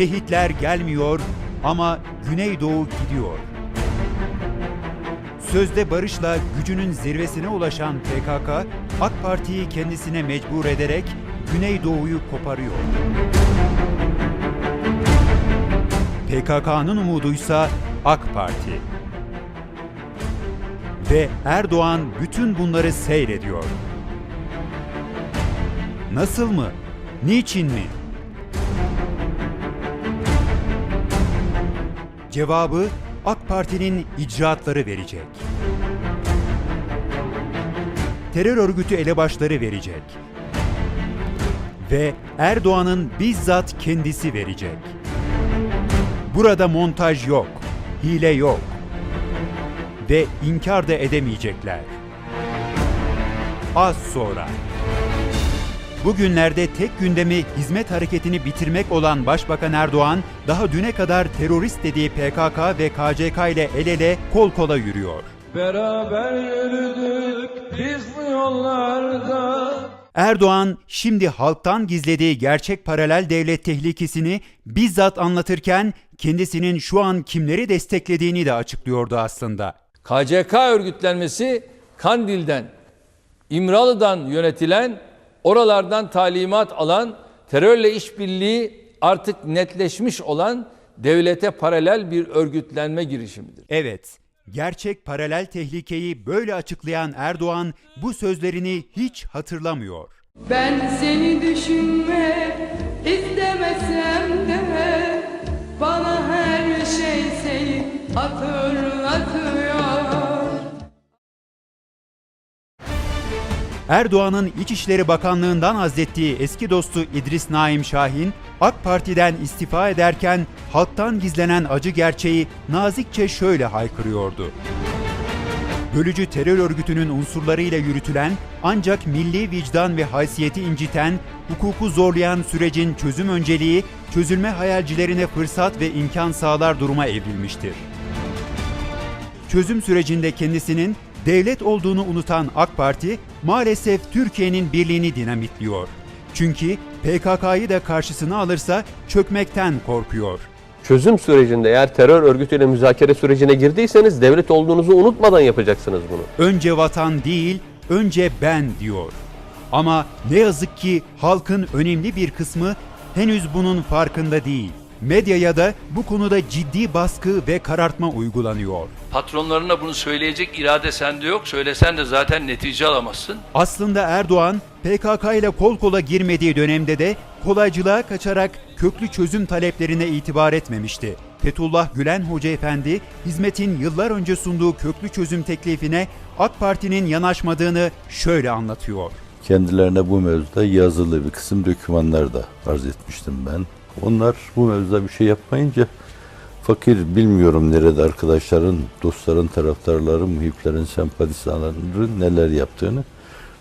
Şehitler gelmiyor ama Güneydoğu gidiyor. Sözde barışla gücünün zirvesine ulaşan PKK, AK Parti'yi kendisine mecbur ederek Güneydoğu'yu koparıyor. PKK'nın umuduysa AK Parti. Ve Erdoğan bütün bunları seyrediyor. Nasıl mı? Niçin mi? Cevabı AK Parti'nin icraatları verecek. Terör örgütü elebaşları verecek. Ve Erdoğan'ın bizzat kendisi verecek. Burada montaj yok, hile yok ve inkar da edemeyecekler. Az sonra. Bugünlerde tek gündemi hizmet hareketini bitirmek olan Başbakan Erdoğan, daha düne kadar terörist dediği PKK ve KCK ile el ele kol kola yürüyor. Beraber yürüdük biz bu yollarda Erdoğan şimdi halktan gizlediği gerçek paralel devlet tehlikesini bizzat anlatırken kendisinin şu an kimleri desteklediğini de açıklıyordu aslında. KCK örgütlenmesi Kandil'den, İmralı'dan yönetilen, oralardan talimat alan, terörle işbirliği artık netleşmiş olan devlete paralel bir örgütlenme girişimidir. Evet, gerçek paralel tehlikeyi böyle açıklayan Erdoğan bu sözlerini hiç hatırlamıyor. Ben seni düşünmek istemesem de bana her şey seni hatırlatıyor. Erdoğan'ın İçişleri Bakanlığı'ndan azlettiği eski dostu İdris Naim Şahin, AK Parti'den istifa ederken halktan gizlenen acı gerçeği nazikçe şöyle haykırıyordu. Bölücü terör örgütünün unsurlarıyla yürütülen ancak milli vicdan ve haysiyeti inciten, hukuku zorlayan sürecin çözüm önceliği, çözülme hayalcilerine fırsat ve imkan sağlar duruma evrilmiştir. Çözüm sürecinde kendisinin devlet olduğunu unutan AK Parti maalesef Türkiye'nin birliğini dinamitliyor. Çünkü PKK'yı da karşısına alırsa çökmekten korkuyor. çözüm sürecinde eğer terör örgütüyle müzakere sürecine girdiyseniz devlet olduğunuzu unutmadan yapacaksınız bunu. Önce vatan değil, önce ben diyor. Ama ne yazık ki halkın önemli bir kısmı henüz bunun farkında değil. Medyaya da bu konuda ciddi baskı ve karartma uygulanıyor. Patronlarına bunu söyleyecek irade sende yok. Söylesen de zaten netice alamazsın. Aslında Erdoğan PKK ile kol kola girmediği dönemde de kolaycılığa kaçarak köklü çözüm taleplerine itibar etmemişti. Fethullah Gülen Hoca Efendi, hizmetin yıllar önce sunduğu köklü çözüm teklifine AK Parti'nin yanaşmadığını şöyle anlatıyor. Kendilerine bu mevzuda yazılı bir kısım dokümanlar da arz etmiştim ben. Onlar bu mevzuda bir şey yapmayınca fakir bilmiyorum nerede arkadaşların, dostların, taraftarların, muhiplerin, sempatisanların neler yaptığını.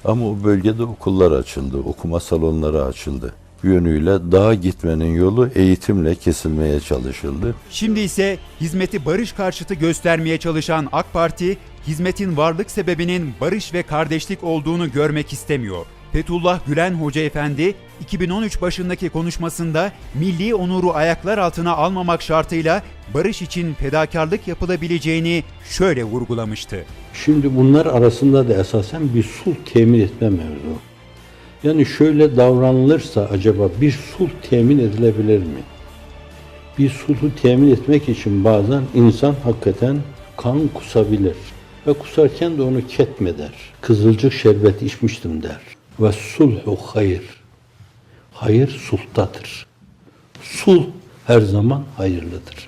Ama o bölgede okullar açıldı, okuma salonları açıldı. Bir yönüyle dağa gitmenin yolu eğitimle kesilmeye çalışıldı. Şimdi ise hizmeti barış karşıtı göstermeye çalışan AK Parti, hizmetin varlık sebebinin barış ve kardeşlik olduğunu görmek istemiyor. Fethullah Gülen Hoca Efendi 2013 başındaki konuşmasında milli onuru ayaklar altına almamak şartıyla barış için fedakarlık yapılabileceğini şöyle vurgulamıştı. Şimdi bunlar arasında da esasen bir sulh temin etme mevzu. Yani şöyle davranılırsa acaba bir sulh temin edilebilir mi? Bir sulhu temin etmek için bazen insan hakikaten kan kusabilir. Ve kusarken de onu ketme der. Kızılcık şerbeti içmiştim der. Ve sulhu hayır. Hayır sulhtadır. Sulh her zaman hayırlıdır.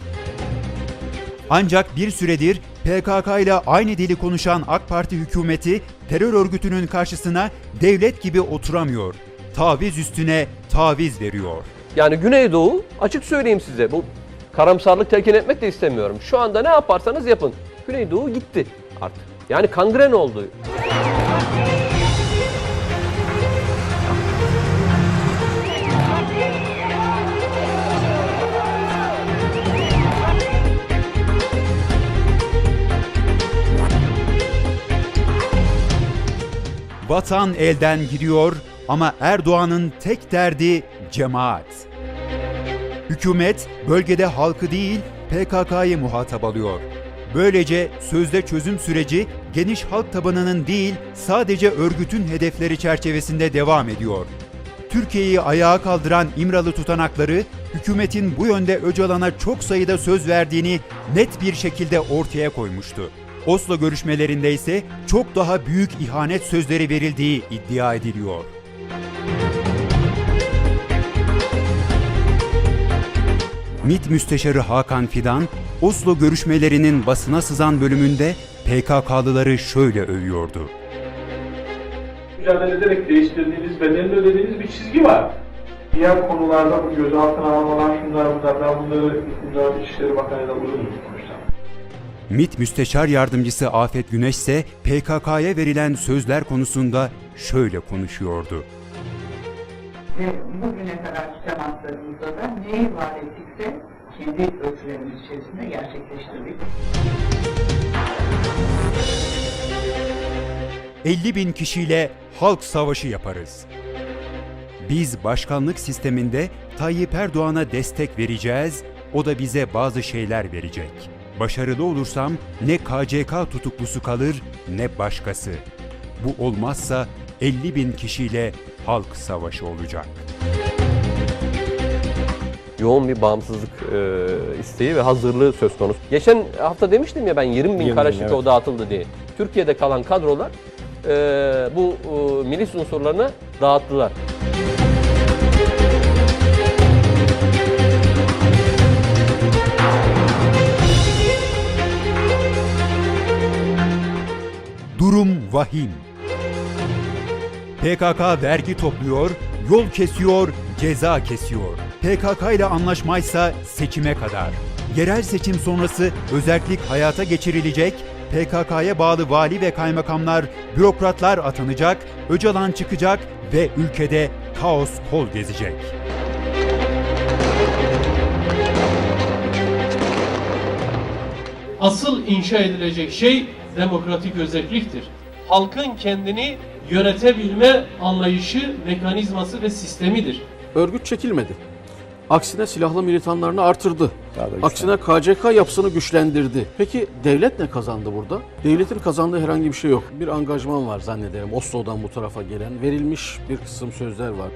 Ancak bir süredir PKK ile aynı dili konuşan AK Parti hükümeti terör örgütünün karşısına devlet gibi oturamıyor. Taviz üstüne taviz veriyor. Yani Güneydoğu açık söyleyeyim size bu karamsarlık telkin etmek de istemiyorum. Şu anda ne yaparsanız yapın. Güneydoğu gitti artık. Yani kangren oldu. Vatan elden gidiyor ama Erdoğan'ın tek derdi cemaat. Hükümet bölgede halkı değil PKK'yı muhatap alıyor. Böylece sözde çözüm süreci geniş halk tabanının değil sadece örgütün hedefleri çerçevesinde devam ediyor. Türkiye'yi ayağa kaldıran İmralı tutanakları hükümetin bu yönde Öcalan'a çok sayıda söz verdiğini net bir şekilde ortaya koymuştu. Oslo görüşmelerinde ise çok daha büyük ihanet sözleri verildiği iddia ediliyor. MİT Müsteşarı Hakan Fidan, Oslo görüşmelerinin basına sızan bölümünde PKK'lıları şöyle övüyordu. mücadele ederek değiştirdiğiniz, bedelini ödediğiniz bir çizgi var. Diğer konularda bu gözaltına almalar, şunlar bunlar, ben bunları hükümdar İçişleri Bakanı'yla uzun. MİT Müsteşar Yardımcısı Afet Güneş ise PKK'ya verilen sözler konusunda şöyle konuşuyordu. ve bugüne kadarki temaslarımızda da neyi vaat ettikse kendi ölçülerimiz içerisinde gerçekleştirdik. 50 bin kişiyle halk savaşı yaparız. Biz başkanlık sisteminde Tayyip Erdoğan'a destek vereceğiz, o da bize bazı şeyler verecek. Başarılı olursam ne KCK tutuklusu kalır ne başkası. Bu olmazsa 50 bin kişiyle halk savaşı olacak. yoğun bir bağımsızlık e, isteği ve hazırlığı söz konusu. Geçen hafta demiştim ya ben 20 bin Kalaşnikov dağıtıldı diye. Türkiye'de kalan kadrolar e, bu e, milis unsurlarına dağıttılar. Durum vahim. PKK vergi topluyor, yol kesiyor, ceza kesiyor. PKK ile anlaşmaysa seçime kadar. Yerel seçim sonrası özellik hayata geçirilecek, PKK'ya bağlı vali ve kaymakamlar, bürokratlar atanacak, Öcalan çıkacak ve ülkede kaos kol gezecek. asıl inşa edilecek şey demokratik özelliktir. Halkın kendini yönetebilme anlayışı, mekanizması ve sistemidir. Örgüt çekilmedi. Aksine silahlı militanlarını artırdı. Aksine KCK yapısını güçlendirdi. Peki devlet ne kazandı burada? Devletin kazandığı herhangi bir şey yok. Bir angajman var zannederim Oslo'dan bu tarafa gelen. Verilmiş bir kısım sözler var.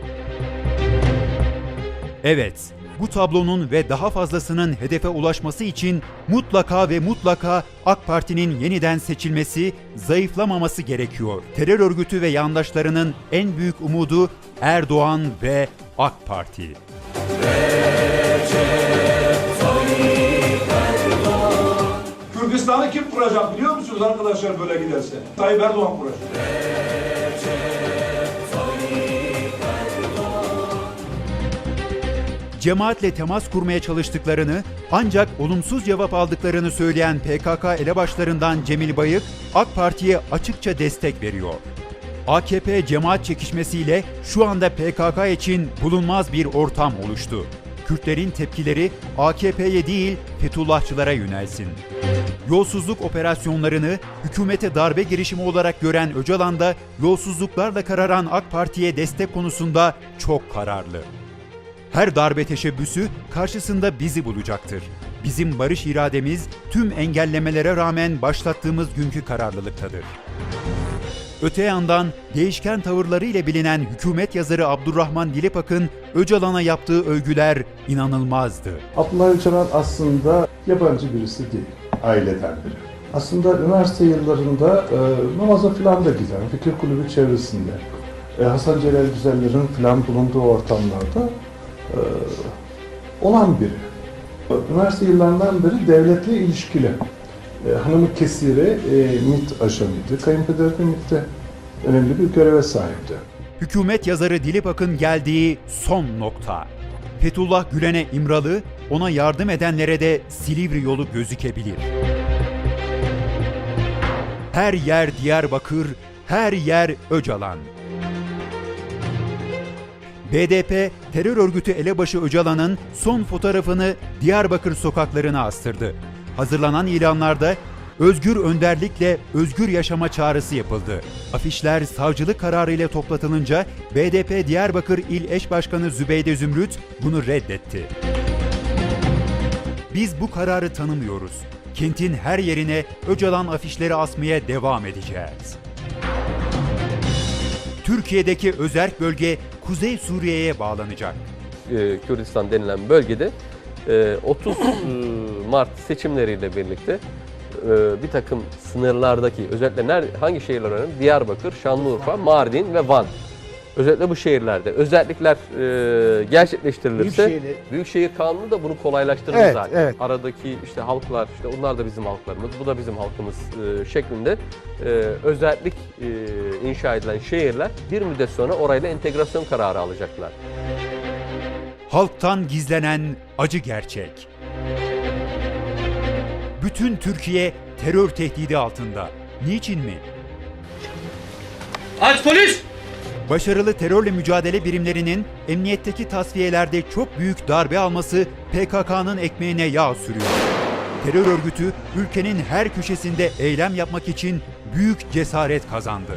Evet, bu tablonun ve daha fazlasının hedefe ulaşması için mutlaka ve mutlaka AK Parti'nin yeniden seçilmesi, zayıflamaması gerekiyor. Terör örgütü ve yandaşlarının en büyük umudu Erdoğan ve AK Parti. Kürdistan'ı kim kuracak biliyor musunuz arkadaşlar böyle giderse? Tayyip Erdoğan kuracak. Cemaatle temas kurmaya çalıştıklarını ancak olumsuz cevap aldıklarını söyleyen PKK elebaşlarından Cemil Bayık, AK Parti'ye açıkça destek veriyor. AKP cemaat çekişmesiyle şu anda PKK için bulunmaz bir ortam oluştu. Kürtlerin tepkileri AKP'ye değil Fethullahçılara yönelsin. Yolsuzluk operasyonlarını hükümete darbe girişimi olarak gören Öcalan da yolsuzluklarla kararan AK Parti'ye destek konusunda çok kararlı. Her darbe teşebbüsü karşısında bizi bulacaktır. Bizim barış irademiz tüm engellemelere rağmen başlattığımız günkü kararlılıktadır. Öte yandan değişken tavırlarıyla bilinen hükümet yazarı Abdurrahman Dilipak'ın Öcalan'a yaptığı övgüler inanılmazdı. Abdullah Öcalan aslında yabancı birisi değil, aileden biri. Aslında üniversite yıllarında e, namaza falan da giden, fikir kulübü çevresinde, e, Hasan Celal Güzeller'in falan bulunduğu ortamlarda olan biri. Üniversite yıllarından beri devletle ilişkili. E, hanımı Kesire e, MİT ajanıydı, kayınpederi de MİT'te önemli bir göreve sahipti. Hükümet yazarı Dilipak'ın geldiği son nokta. Fethullah Gülen'e İmralı, ona yardım edenlere de Silivri yolu gözükebilir. Her yer Diyarbakır, her yer Öcalan. BDP, terör örgütü elebaşı Öcalan'ın son fotoğrafını Diyarbakır sokaklarına astırdı. Hazırlanan ilanlarda özgür önderlikle özgür yaşama çağrısı yapıldı. Afişler savcılık kararı ile toplatılınca BDP Diyarbakır İl Eş Başkanı Zübeyde Zümrüt bunu reddetti. Biz bu kararı tanımıyoruz. Kentin her yerine Öcalan afişleri asmaya devam edeceğiz. Türkiye'deki özerk bölge Kuzey Suriye'ye bağlanacak. e, Kürdistan denilen bölgede e, 30 e, Mart seçimleriyle birlikte e, bir takım sınırlardaki özellikle ner- hangi şehirler önemli? Diyarbakır, Şanlıurfa, Mardin ve Van. Özellikle bu şehirlerde özellikler e, gerçekleştirilirse Büyükşehir'de- Büyükşehir Kanunu da bunu kolaylaştırır Evet, zaten. evet. Aradaki işte halklar, işte onlar da bizim halklarımız, bu da bizim halkımız e, şeklinde e, özellik e, inşa edilen şehirler bir müddet sonra orayla entegrasyon kararı alacaklar. Halktan gizlenen acı gerçek. Bütün Türkiye terör tehdidi altında. Niçin mi? Aç polis! Başarılı terörle mücadele birimlerinin emniyetteki tasfiyelerde çok büyük darbe alması PKK'nın ekmeğine yağ sürüyor. Terör örgütü ülkenin her köşesinde eylem yapmak için büyük cesaret kazandı.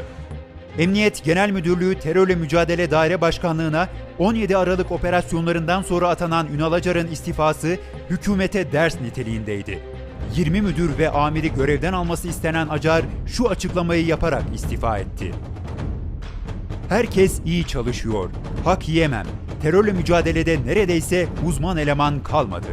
Emniyet Genel Müdürlüğü Terörle Mücadele Daire Başkanlığı'na 17 Aralık operasyonlarından sonra atanan Ünal Acar'ın istifası hükümete ders niteliğindeydi. 20 müdür ve amiri görevden alması istenen Acar şu açıklamayı yaparak istifa etti. Herkes iyi çalışıyor. Hak yiyemem. Terörle mücadelede neredeyse uzman eleman kalmadı.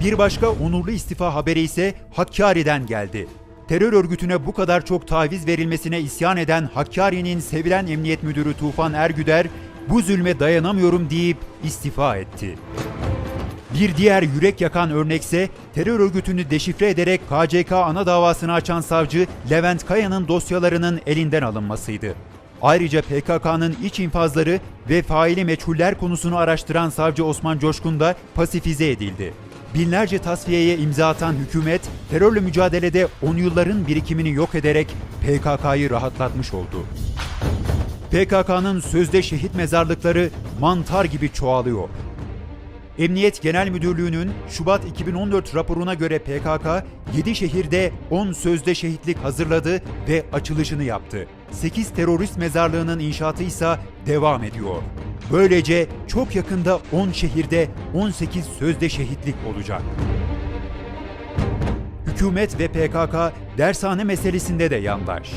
Bir başka onurlu istifa haberi ise Hakkari'den geldi. Terör örgütüne bu kadar çok taviz verilmesine isyan eden Hakkari'nin sevilen emniyet müdürü Tufan Ergüder, bu zulme dayanamıyorum deyip istifa etti. Bir diğer yürek yakan örnekse terör örgütünü deşifre ederek KCK ana davasını açan savcı Levent Kaya'nın dosyalarının elinden alınmasıydı. Ayrıca PKK'nın iç infazları ve faili meçhuller konusunu araştıran savcı Osman Coşkun da pasifize edildi. Binlerce tasfiyeye imza atan hükümet, terörle mücadelede on yılların birikimini yok ederek PKK'yı rahatlatmış oldu. PKK'nın sözde şehit mezarlıkları mantar gibi çoğalıyor. Emniyet Genel Müdürlüğü'nün Şubat 2014 raporuna göre PKK 7 şehirde 10 sözde şehitlik hazırladı ve açılışını yaptı. 8 terörist mezarlığının inşaatı ise devam ediyor. Böylece çok yakında 10 şehirde 18 sözde şehitlik olacak. Hükümet ve PKK dershane meselesinde de yandaş.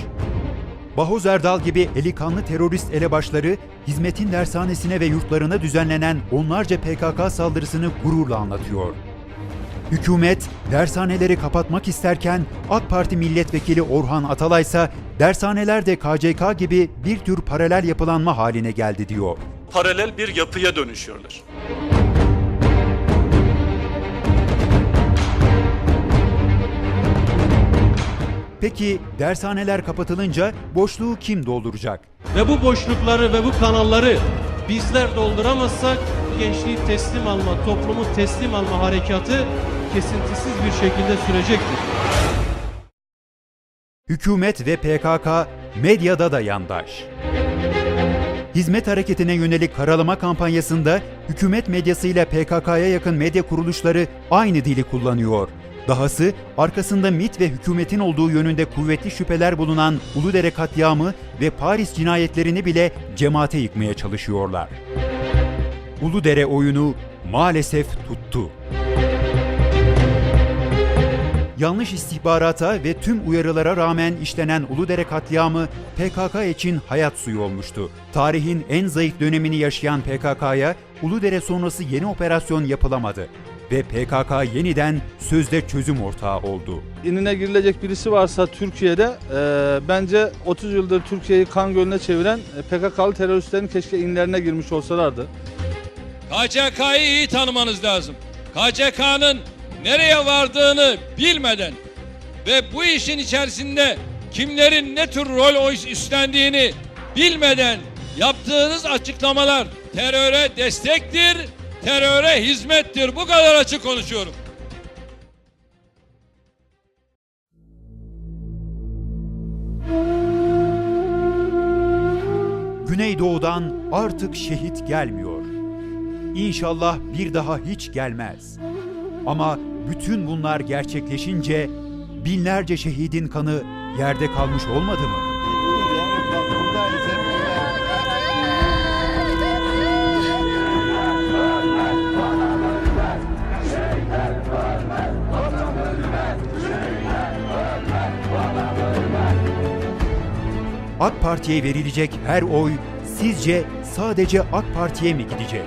Bahoz Erdal gibi eli kanlı terörist elebaşları hizmetin dershanesine ve yurtlarına düzenlenen onlarca PKK saldırısını gururla anlatıyor. Hükümet dershaneleri kapatmak isterken AK Parti milletvekili Orhan Atalay ise dershaneler de KCK gibi bir tür paralel yapılanma haline geldi diyor. Paralel bir yapıya dönüşüyorlar. Peki dershaneler kapatılınca boşluğu kim dolduracak? Ve bu boşlukları ve bu kanalları bizler dolduramazsak gençliği teslim alma, toplumu teslim alma harekatı kesintisiz bir şekilde sürecektir. Hükümet ve PKK medyada da yandaş. Hizmet hareketine yönelik karalama kampanyasında hükümet medyasıyla PKK'ya yakın medya kuruluşları aynı dili kullanıyor. Dahası arkasında MIT ve hükümetin olduğu yönünde kuvvetli şüpheler bulunan Uludere katliamı ve Paris cinayetlerini bile cemaate yıkmaya çalışıyorlar. Uludere oyunu maalesef tuttu. Yanlış istihbarata ve tüm uyarılara rağmen işlenen Uludere katliamı PKK için hayat suyu olmuştu. Tarihin en zayıf dönemini yaşayan PKK'ya Uludere sonrası yeni operasyon yapılamadı ve PKK yeniden sözde çözüm ortağı oldu. inine girilecek birisi varsa Türkiye'de e, bence 30 yıldır Türkiye'yi kan gölüne çeviren e, PKK'lı teröristlerin keşke inlerine girmiş olsalardı. KCK'yı iyi tanımanız lazım. KCK'nın nereye vardığını bilmeden ve bu işin içerisinde kimlerin ne tür rol üstlendiğini bilmeden yaptığınız açıklamalar teröre destektir, teröre hizmettir. Bu kadar açık konuşuyorum. Güneydoğu'dan artık şehit gelmiyor. İnşallah bir daha hiç gelmez. Ama bütün bunlar gerçekleşince binlerce şehidin kanı yerde kalmış olmadı mı? AK Parti'ye verilecek her oy sizce sadece AK Parti'ye mi gidecek?